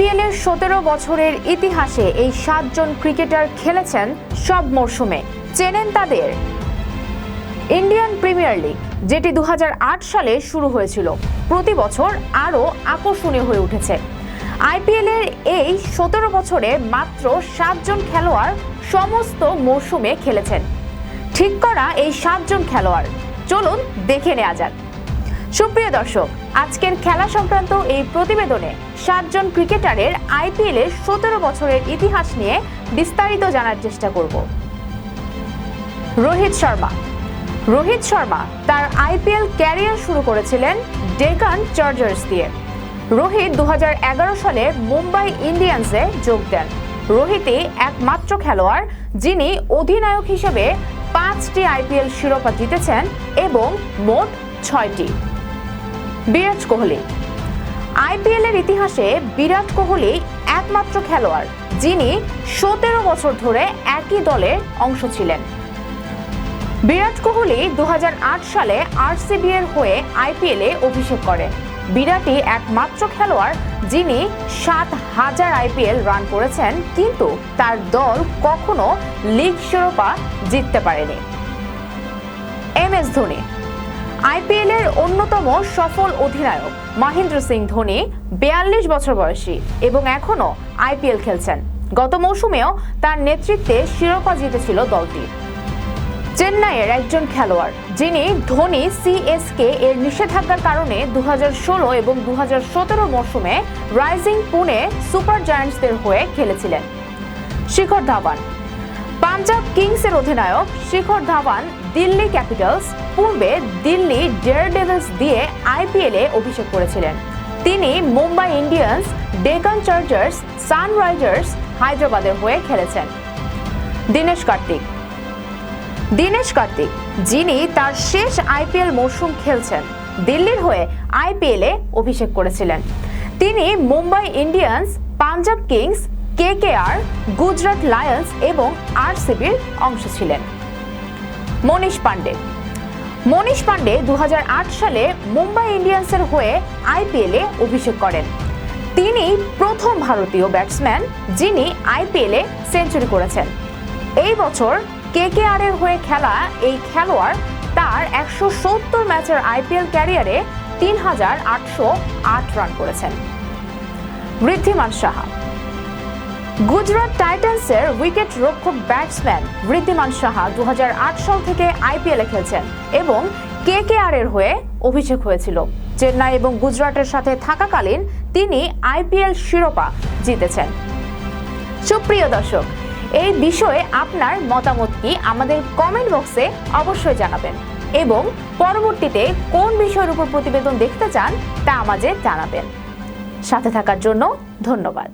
IPL এর সতেরো বছরের ইতিহাসে এই সাতজন ক্রিকেটার খেলেছেন সব মরশুমে। চেনেন তাদের ইন্ডিয়ান প্রিমিয়ার লিগ, যেটি দু হাজার আট সালে শুরু হয়েছিল। প্রতি বছর আরও আকর্ষণীয় হয়ে উঠেছে। আইপিএল এর এই সতেরো বছরে মাত্র সাতজন খেলোয়াড় সমস্ত মরশুমে খেলেছেন। ঠিক করা এই সাতজন খেলোয়াড়। চলুন দেখে নেওয়া যাক। সুপ্রিয় দর্শক, আজকের খেলা সংক্রান্ত এই প্রতিবেদনে সাতজন ক্রিকেটারের আইপিএল এর সতেরো বছরের ইতিহাস নিয়ে বিস্তারিত জানার চেষ্টা করব। রোহিত শর্মা। রোহিত শর্মা তার আইপিএল ক্যারিয়ার শুরু করেছিলেন ডেকান চার্জার্স দিয়ে। রোহিত দু হাজার এগারো সালে মুম্বাই ইন্ডিয়ান্সে যোগ দেন। রোহিতই একমাত্র খেলোয়াড় যিনি অধিনায়ক হিসেবে পাঁচটি আইপিএল শিরোপা জিতেছেন এবং মোট ছয়টি। বিরাট কোহলি। আইপিএল এর ইতিহাসে বিরাট কোহলি একমাত্র খেলোয়াড়, যিনি সতেরো বছর ধরে একই দলের অংশ ছিলেন। বিরাট কোহলি দু হাজার আট সালে আরসিবি এর হয়ে আইপিএলে অভিষেক করেন বিরাটই একমাত্র খেলোয়াড়, যিনি সাত হাজার আইপিএল রান করেছেন, কিন্তু তার দল কখনো লিগ শিরোপা জিততে পারেনি। এম এস ধোনি আইপিএল এর অন্যতম সফল অধিনায়ক মহেন্দ্র সিং ধোনি বিয়াল্লিশ বছর বয়সী এবং এখনও আইপিএল খেলছেন। গত মৌসুমেও তার নেতৃত্বে শিরোপা জিতেছিল দলটি। চেন্নাইয়ের একজন খেলোয়াড়, যিনি ধোনি সিএসকে এর নিষেধাজ্ঞার কারণে দু ষোলো এবং দু মরশুমে রাইজিং পুনে সুপার জায়ান্টসদের হয়ে খেলেছিলেন। শিখর ধাওয়ান, পাঞ্জাব কিংসের অধিনায়ক শিখর ধাওয়ান দিল্লি ক্যাপিটালস পূর্বে দিল্লি ডেয়ার ডেভিলস দিয়ে আইপিএলে অভিষেক করেছিলেন। তিনি Mumbai Indians, Deccan Chargers, Sunrisers হায়দ্রাবাদের হয়ে খেলেছেন। দীনেশ কার্তিক। দীনেশ কার্তিক, যিনি তার শেষ আইপিএল মরশুম খেলছেন, দিল্লির হয়ে আইপিএলে অভিষেক করেছিলেন। তিনি Mumbai Indians, Punjab Kings KKR Gujarat Lions এবং আরসিবির অংশ ছিলেন। মনীষ পান্ডে মনীষ পান্ডে দু সালে মুম্বাই ইন্ডিয়ান্সের হয়ে আইপিএলে অভিষেক করেন। তিনি প্রথম ভারতীয় ব্যাটসম্যান যিনি আইপিএলে সেঞ্চুরি করেছেন। এই বছর কেকেআর এর হয়ে খেলা এই খেলোয়াড় তার একশো সত্তর ম্যাচের আইপিএল ক্যারিয়ারে তিন হাজার আটশো আট রান করেছেন। ঋদ্ধিমান সাহা গুজরাট টাইটান্সের উইকেট রক্ষক ব্যাটসম্যান ঋদ্ধিমান সাহা দু সাল থেকে আইপিএলে খেলছেন এবং কেকেআর এর হয়ে অভিষেক হয়েছিল। চেন্নাই এবং গুজরাটের সাথে থাকাকালীন তিনি আইপিএল শিরোপা জিতেছেন। সুপ্রিয় দর্শক, এই বিষয়ে আপনার মতামত কি আমাদের কমেন্ট বক্সে অবশ্যই জানাবেন এবং পরবর্তীতে কোন বিষয়ের উপর প্রতিবেদন দেখতে চান তা আমাদের জানাবেন। সাথে থাকার জন্য ধন্যবাদ।